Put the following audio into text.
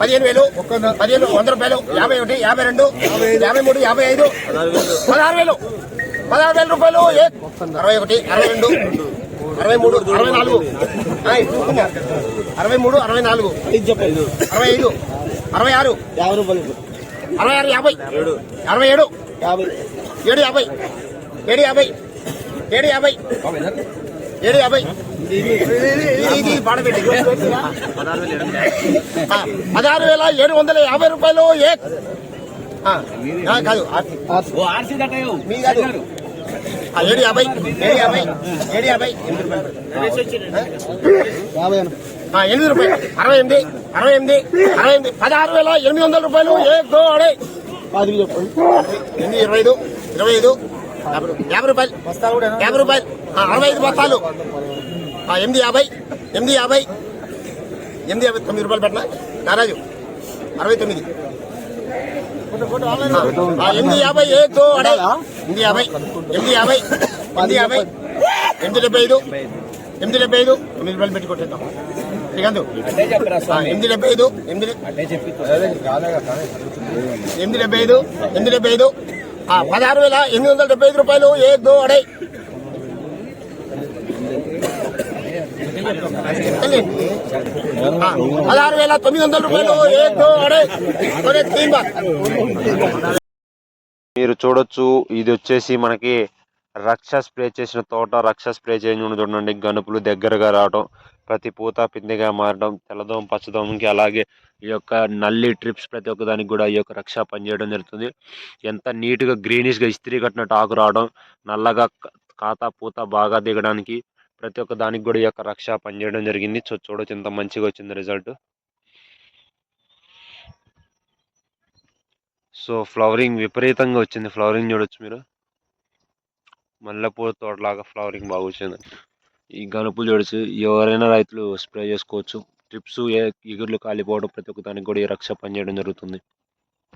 పదిహేను వేలు పదిహేను వంద రూపాయలు యాభై ఒకటి యాభై రెండు యాభై మూడు యాభై ఐదు పదహారు వేలు పదహారు వేల రూపాయలు ఏ? అరవై ఒకటి అరవై రెండు అరవై మూడు అరవై నాలుగు. అరవై మూడు అరవై నాలుగు అరవై ఐదు అరవై ఆరు యాభై రూపాయలు అరవై ఆరు యాభై అరవై ఏడు యాభై ఏడు యాభై ఏడు యాభై ఏడు యాభై ఏడు యాభై. పదహారు వేల ఏడు వందల యాభై రూపాయలు ఏ ఆ, ఆ, కాదు ఏడు యాభై ఏడు యాభై ఏడు యాభై. ఎనిమిది రూపాయలు. అరవై ఎనిమిది అరవై ఎనిమిది అరవై ఎనిమిది. పదహారు వేల ఎనిమిది వందల రూపాయలు ఏ గో అడే ఇరవై ఐదు ఇరవై ఐదు యాభై రూపాయలు. యాభై రూపాయలు. అరవై ఐదు బస్తాలు. ఎనిమిది యాభై ఎనిమిది యాభై ఎనిమిది యాభై తొమ్మిది రూపాయలు పెట్టినా? నారాజు అరవై తొమ్మిది. ఎనిమిది యాభై ఏ దో అడే. ఎనిమిది యాభై ఎనిమిది యాభై ఎనిమిది యాభై ఎనిమిది డెబ్బై ఐదు ఎనిమిది డెబ్బై ఐదు తొమ్మిది రూపాయలు పెట్టి కొట్టేద్దాం. శ్రీకాంత్ ఎనిమిది డెబ్బై ఐదు ఎనిమిది ఎనిమిది డెబ్బై ఐదు ఎనిమిది డెబ్బై ఐదు ఆ, పదహారు వేల ఎనిమిది వందల డెబ్బై ఐదు రూపాయలు ఏ దో అడై. పదహారు వేల తొమ్మిది వందల రూపాయలు ఏ దో అడై. మీరు చూడొచ్చు ఇది వచ్చేసి మనకి రక్ష స్ప్రే చేసిన తోట రక్ష స్ప్రే చేయడం చూడండి గనుపులు దగ్గరగా రావటం. ప్రతి పూత పిందెగా మారడం తెల్లదోమ పచ్చదోమకి అలాగే ఈ యొక్క నల్లి ట్రిప్స్ ప్రతి ఒక్క దానికి కూడా ఈ యొక్క రక్ష పనిచేయడం జరుగుతుంది. ఎంత నీట్గా గ్రీనిష్గా ఇస్త్రీ కట్టినట్టు ఆకు రావడం నల్లగా కాత పూత బాగా దిగడానికి ప్రతి ఒక్క దానికి కూడా ఈ యొక్క రక్ష పనిచేయడం జరిగింది. చూ చూడొచ్చు ఎంత మంచిగా వచ్చింది రిజల్ట్. సో ఫ్లవరింగ్ విపరీతంగా వచ్చింది. ఫ్లవరింగ్ చూడొచ్చు మీరు. మల్లెపూల తోటలాగా ఫ్లవరింగ్ బాగా వచ్చింది. ఈ గనుపులు చూడొచ్చు ఎవరైనా రైతులు స్ప్రే చేసుకోవచ్చు. ట్రిప్స్ ఎగుర్లు కాలిపోవడం ప్రతి ఒక్క దానికి కూడా ఈ రక్ష పనిచేయడం జరుగుతుంది.